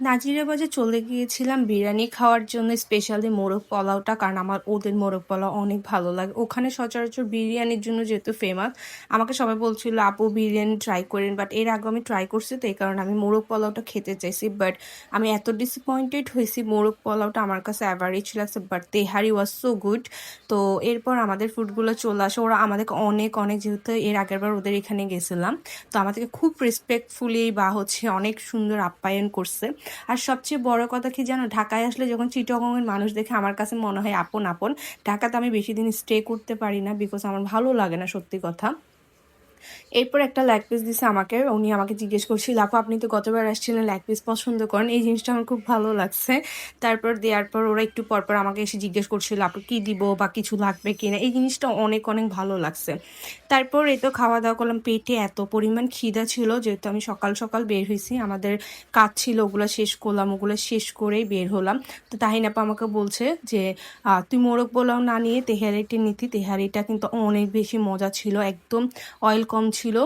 নাজিরাবাজে চলে গিয়েছিলাম বিরিয়ানি খাওয়ার জন্য স্পেশালি মোরগ পোলাওটা, কারণ আমার ওদের মোরগ পোলাও অনেক ভালো লাগে। ওখানে সচরাচর বিরিয়ানির জন্য যেহেতু ফেমাস আমাকে সবাই বলছিল, আপু, বিরিয়ানি ট্রাই করেন। বাট এর আগে আমি ট্রাই করছি, তো এই কারণে আমি মোরগ পোলাওটা খেতে চাইছি। বাট আমি এত ডিসঅ্যাপয়েন্টেড হয়েছি মোরগ পোলাওটা, আমার কাছে অ্যাভারেজ লাগছে but tehari was so good তো এরপর আমাদের ফুডগুলো চলে আসে। ওরা আমাদেরকে অনেক অনেক যেহেতু এর আগের বার ওদের এখানে গেছিলাম, তো আমাদেরকে খুব রেসপেক্টফুলি বা হচ্ছে অনেক সুন্দর আপ্যায়ন করছে। আর সবচেয়ে বড় কথা কি জানো? ঢাকায় আসলে যখন চিটগংয়ের মানুষ দেখে আমার কাছে মনে হয়, আপন আপন, ঢাকাতে আমি বেশি দিন স্টে করতে পারি না বিকজ আমার ভালো লাগে না সত্যি কথা। এরপর একটা ল্যাগ পিস দিছে আমাকে, উনি আমাকে জিজ্ঞেস করছিল, আপু, আপনি তো গতবার আসছিলেন ল্যাগ পিস পছন্দ করেন, এই জিনিসটা আমার খুব ভালো লাগছে। তারপর দেওয়ার পর ওরা একটু পরপর আমাকে এসে জিজ্ঞেস করছিল, আপু, কী দিব বা কিছু লাগবে কি না এই জিনিসটা অনেক অনেক ভালো লাগছে। তারপর এই তো খাওয়া দাওয়া করলাম, পেটে এত পরিমাণ খিদা ছিল, যেহেতু আমি সকাল সকাল বের হয়েছি, আমাদের কাজ ছিল, ওগুলো শেষ করলাম, ওগুলো শেষ করেই বের হলাম। তো তাহিনাপা আমাকে বলছে যে তুই মোরগ পোলাও না নিয়ে তেহারিটি নিতি, তেহারিটা কিন্তু অনেক বেশি মজা ছিল, একদম অয়েল কম ছিল।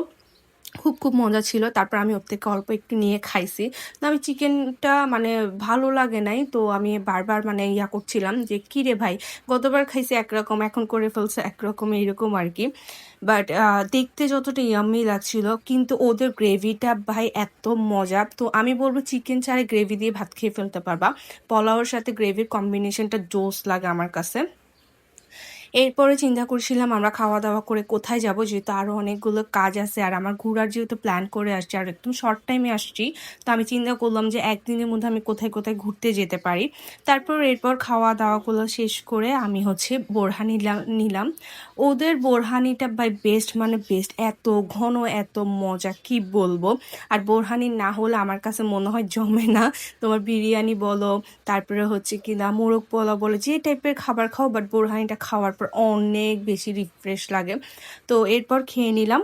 খুব খুব মজা ছিল। তারপর আমি ওর থেকে অল্প একটু নিয়ে খাইছি। তো আমি চিকেনটা মানে ভালো লাগে নাই। তো আমি বারবার মানে ইয়া করছিলাম যে, কী রে ভাই, গতবার খাইছি একরকম, এখন করে ফেলছে একরকম, এইরকম আর কি বাট দেখতে যতটা ইয়াম্মি লাগছিল, কিন্তু ওদের গ্রেভিটা ভাই এত মজা। তো আমি বলব চিকেন ছাড়া গ্রেভি দিয়ে ভাত খেয়ে ফেলতে পারবা। পোলাওর সাথে গ্রেভির কম্বিনেশনটা জোস লাগে আমার কাছে। এরপরে চিন্তা করছিলাম আমরা খাওয়া দাওয়া করে কোথায় যাব, যেহেতু আরও অনেকগুলো কাজ আছে আর আমার ঘোরার যেহেতু প্ল্যান করে আসছি আর একদম শর্ট টাইমে আসছি, তো আমি চিন্তা করলাম যে একদিনের মধ্যে আমি কোথায় কোথায় ঘুরতে যেতে পারি। তারপর এরপর খাওয়া দাওয়াগুলো শেষ করে আমি হচ্ছে বোরহানি নিলাম ওদের বোরহানিটা বাই বেস্ট মানে বেস্ট এত ঘন, এত মজা, কি বলব? আর বোরহানি না হলে আমার কাছে মনে হয় জমে না। তোমার বিরিয়ানি বলো, তারপরে হচ্ছে কি না, মোরগ পোলা বলো, যে টাইপের খাবার খাও বাট বোরহানিটা খাওয়ার পর অনেক বেশি রিফ্রেশ লাগে। তো এরপর খেয়ে নিলাম।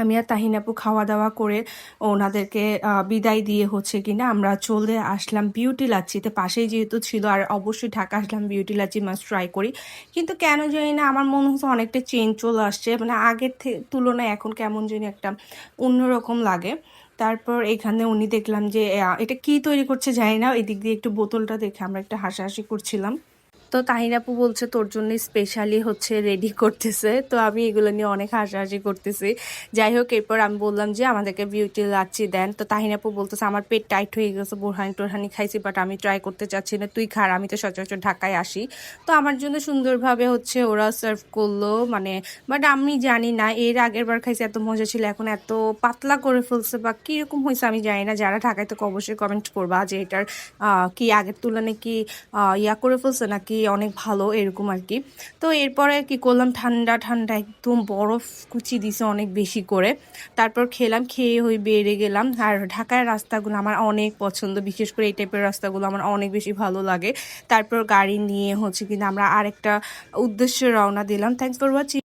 আমি আর তাহিনাপু খাওয়া দাওয়া করে ওনাদেরকে বিদায় দিয়ে হচ্ছে কিনা আমরা চলে আসলাম বিউটি লাচ্ছিতে। পাশেই যেহেতু ছিল, আর অবশ্যই ঢাকা আসলাম বিউটি লাচ্ছি মাস্ট ট্রাই করি। কিন্তু কেন জানি না, আমার মনে হচ্ছে অনেকটা চেঞ্জ চলে আসছে। মানে আগের তুলনায় এখন কেমন জানি একটা অন্যরকম লাগে। তারপর এখানে উনি দেখলাম যে এটা কি তৈরি করছে জানি না। এদিক দিয়ে একটু বোতলটা দেখে আমরা একটা হাসাহাসি করছিলাম। তো তাহিনাপু বলছে, তোর জন্য স্পেশালি হচ্ছে রেডি করতেছে। তো আমি এগুলো নিয়ে অনেক হাসাহাসি করতেছি। যাই হোক, এরপর আমি বললাম যে, আমাদেরকে বিউটি লাচ্ছি দেন। তো তাহিনাপু বলতেছে, আমার পেট টাইট হয়ে গেছে, বোরহানি টোরহানি খাইছি বাট আমি ট্রাই করতে চাচ্ছি না। তুই খার, আমি তো সচরাচর ঢাকায় আসি। তো আমার জন্য সুন্দরভাবে হচ্ছে ওরা সার্ভ করল মানে বাট আমি জানি না, এর আগের বার খাইছি, এত মজা ছিল, এখন এত পাতলা করে ফেলছে, বা কীরকম হয়েছে আমি জানি না। যারা ঢাকায় তো অবশ্যই কমেন্ট করবা যে, এটার কি আগের তুলনায় কি ইয়া করে ফেলছে, নাকি অনেক ভালো, এরকম আর কি তো এরপরে কি করলাম, ঠান্ডা ঠান্ডা একদম বরফ কুচি দিছে অনেক বেশি করে। তারপর খেলাম, খেয়ে হয়ে বেড়ে গেলাম। আর ঢাকার রাস্তাগুলো আমার অনেক পছন্দ, বিশেষ করে এই টাইপের রাস্তাগুলো আমার অনেক বেশি ভালো লাগে। তারপর গাড়ি নিয়ে হচ্ছে কিনা আমরা আরেকটা উদ্দেশ্যে রওনা দিলাম। Thanks for watching